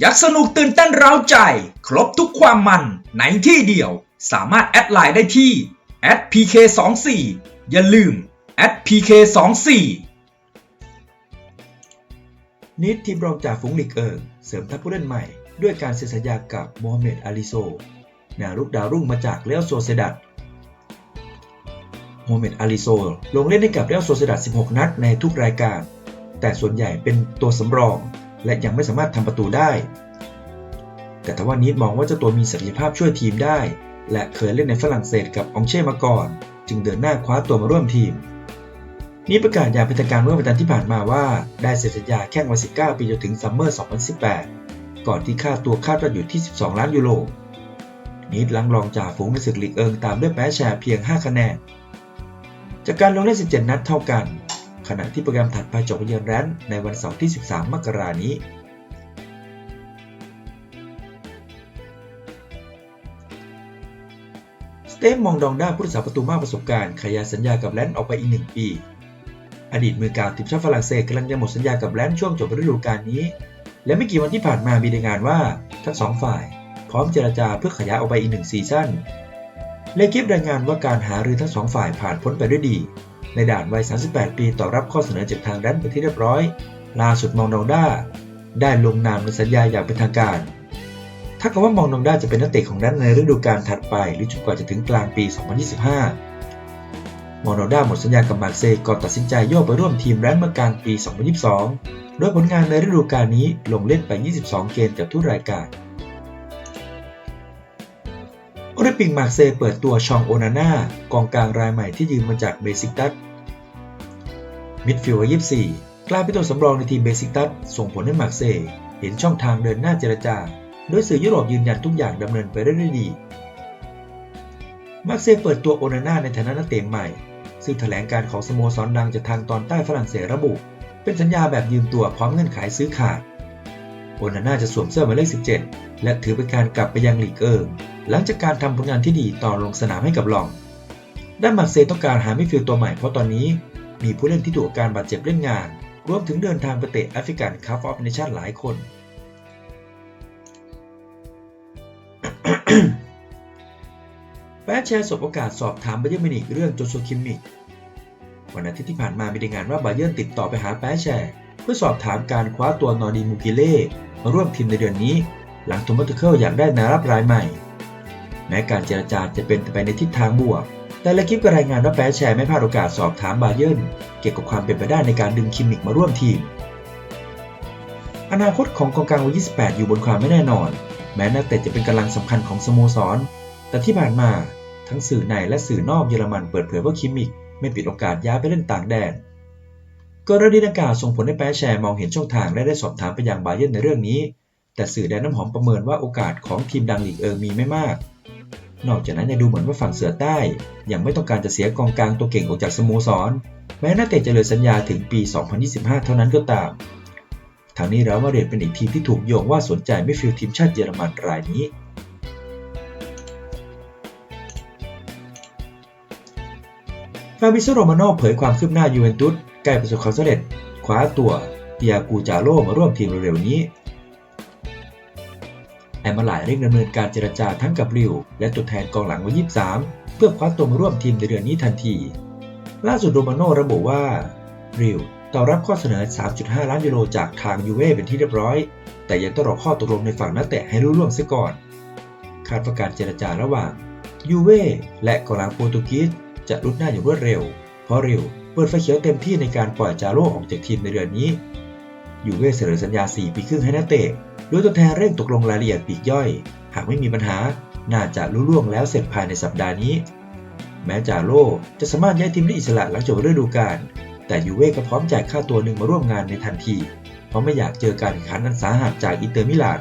อยากสนุกตื่นเต้นเร้าใจ ครบทุกความมันในที่เดียว สามารถแอดไลน์ได้ที่ @pk24 อย่าลืม @pk24 นิดทีมรองจากฝูงลีกเอิงเสริมทัพผู้เล่นใหม่ ด้วยการเซ็นสัญญากับโมฮัมเหม็ดอาลีโซแนวรุกดาวรุ่งมาจากเรอัลโซเซดัดโมฮัมเหม็ดอาลีโซลงเล่นให้กับเรอัลโซเซดัด16 นัดในทุกรายการ แต่ส่วนใหญ่เป็นตัวสำรอง และยังไม่สามารถทำประตูได้ แต่ทว่านิดมองว่าเจ้าตัวมีศักยภาพช่วยทีมได้ และเคยเล่นในฝรั่งเศสกับองเช่มาก่อน จึงเดินหน้าคว้าตัวมาร่วมทีมนี่ประกาศอย่างเป็นทางการเมื่อวันจันทร์ที่ผ่านมาว่าได้เซ็นสัญญาแข่งวัย19 ปีจนถึงซัมเมอร์ 2018 ก่อนที่ค่าตัวคาดว่าอยู่ที่ 12 ล้านยูโร นิดลังรองจ่าฝูงในศึกลีกเอิงตามด้วยแพ้แชร์เพียง 5 คะแนน จากการลงเล่น 17 นัดเท่ากัน ณะที่โปรแกรมถัดไปจบไปเยือนแรนท์ในวันเสาร์ที่ 13 มกรานี้ สเตฟมองดองด้าผู้รักษาประตูมากประสบการณ์ขยายสัญญากับแลนด์ออกไปอีกหนึ่งปี อดีตมือกางทีมชาติฝรั่งเศสกำลังจะหมดสัญญากับแลนด์ช่วงจบฤดูกาลนี้ และไม่กี่วันที่ผ่านมามีรายงานว่าทั้งสองฝ่าย พร้อมเจรจาเพื่อขยายออกไปอีกหนึ่งซีซั่นเลกิฟรายงานว่าการหารือทั้งสองฝ่ายผ่านพ้นไปด้วยดี ในด่านวัย 38 ปีต่อรับข้อเสนอจากทางแลนไปนที่เรียบร้อย ล่าสุดมองดองด้า ได้ลงนามในสัญญาอย่างเป็นทางการ ถ้ากับว่ามองนองด้าจะเป็นนักเตะของแดนในฤดูกาลถัดไป หรือจนกว่าจะถึงกลางปี 2025 มองนองด้าหมดสัญญากับมาร์เซย์ก่อนตัดสินใจโยกไปร่วมทีมแรนเมากลางปี 2022 โดยผลงานในฤดูกาลนี้ลงเล่นไป 22 เกมจากทุกรายการ โอลิปิกมาร์เซย์เปิดตัวชองโอนาน่ากองกลางรายใหม่ที่ยืมมาจากเบซิกตัสมิดฟิลด์วัย24 กลายเป็นตัวสำรองในทีมเบซิกตัสส่งผลให้มาร์เซย์เห็นช่องทางเดินหน้าเจรจา โดยสื่อยุโรปยืนยันทุกอย่างดำเนินไปได้ด้วยดี มาร์เซย์เปิดตัวโอนาน่าในฐานะนักเตะใหม่ ซึ่งแถลงการของสโมสรดังจากทางตอนใต้ฝรั่งเศสระบุ เป็นสัญญาแบบยืมตัวพร้อมเงื่อนไขซื้อขาดโอนาน่าจะสวมเสื้อหมายเลข 17 และถือเป็นการกลับไปยังลีกเอิง หลังจากการทำผลงานที่ดีต่อลงสนามให้กับลอง ด้านมาเซต้องการหามิดฟิลด์ตัวใหม่เพราะตอนนี้มีผู้เล่นที่ถูกการบาดเจ็บเล่นงาน รวมถึงเดินทางไปเตะแอฟริกันคัพออฟเนชั่นหลายคนแปแชร์สบโอกาสสอบถามบาเยอร์มินิกเรื่องโจชัวคิมมิกวันอาทิตย์ที่ผ่านมามีรายงานว่าบาเยอร์ติดต่อไปหาแปแชร์เพื่อสอบถามการคว้าตัวนอร์ดีมูกิเล่มาร่วมทีมในเดือนนี้ หลังโทมัสเคิลอยากได้นารับรายใหม่ แม้การเจรจาจะเป็นไปในทิศทางบวก แต่ละคลิปก็รายงานว่าแปแชร์ไม่พลาดโอกาสสอบถามบาเยอร์เกี่ยวกับความเป็นไปได้ในการดึงคิมมิกมาร่วมทีม อนาคตของกองกลางวัย28 อยู่บนความไม่แน่นอน แม้นักเตะจะเป็นกำลังสำคัญของสโมสร แต่ที่ผ่านมาทั้งสื่อในและสื่อนอกเยอรมันเปิดเผยว่าคิมมิกไม่ปิดโอกาสย้ายไปเล่นต่างแดนกรณีดังกล่าวส่งผลให้แปแชร์มองเห็นช่องทางและได้สอบถามไปยังบาเยอร์ในเรื่องนี้ แต่สื่อแดนน้ำหอมประเมินว่าโอกาสของทีมดังลีกเอิงมีไม่มาก นอกจากนั้นยังดูเหมือนว่าฝั่งเสือใต้ ยังไม่ต้องการจะเสียกองกลางตัวเก่งออกจากสโมสร แม้นักเตะจะเหลือสัญญาถึงปี 2025 เท่านั้นก็ตาม ทางนี้เรอัลมาดริดเป็นอีกทีมที่ถูกโยงว่าสนใจไม่ฟิลทีมชาติเยอรมันรายนี้ ฟาบิโซโรมาโนเผยความคืบหน้ายูเวนตุสใกล้ประสบความสำเร็จคว้าตัวเตียกูจาโร่มาร่วมทีมเร็วๆนี้ แอมมาลายเร่งดำเนินการเจรจาทั้งกับริว และตัวแทนกองหลังวัย23 เพื่อคว้าตัวมาร่วมทีมในเดือนนี้ทันที ล่าสุดโรมาโนระบุว่าริวตอบรับข้อเสนอ 3.5 ล้านยูโรจากทางยูเว่เป็นที่เรียบร้อย แต่ยังต้องรอข้อตกลงในฝั่งนักเตะให้รู้ล่วงเสียก่อน คาดว่าการเจรจาระหว่างยูเว่และกองหลังโปรตุเกสจะรุดหน้าอย่างรวดเร็ว เพราะริวเปิดไฟเขียวเต็มที่ในการปล่อยจาโร่ออกจากทีมในเดือนนี้ยูเว่เสนอสัญญา 4 ปีครึ่งให้นักเตะ โดยตัวแทนเร่งตกลงรายละเอียดปีกย่อย หากไม่มีปัญหา น่าจะรู้ล่วงแล้วเสร็จภายในสัปดาห์นี้ แม้จาโร่จะสามารถย้ายทีมได้อิสระหลังจบฤดูกาล แต่ยูเว่ก็พร้อมจ่ายค่าตัวหนึ่งมาร่วมงานในทันที เพราะไม่อยากเจอการแข่งขันอันสาหัสจากอินเตอร์มิลาน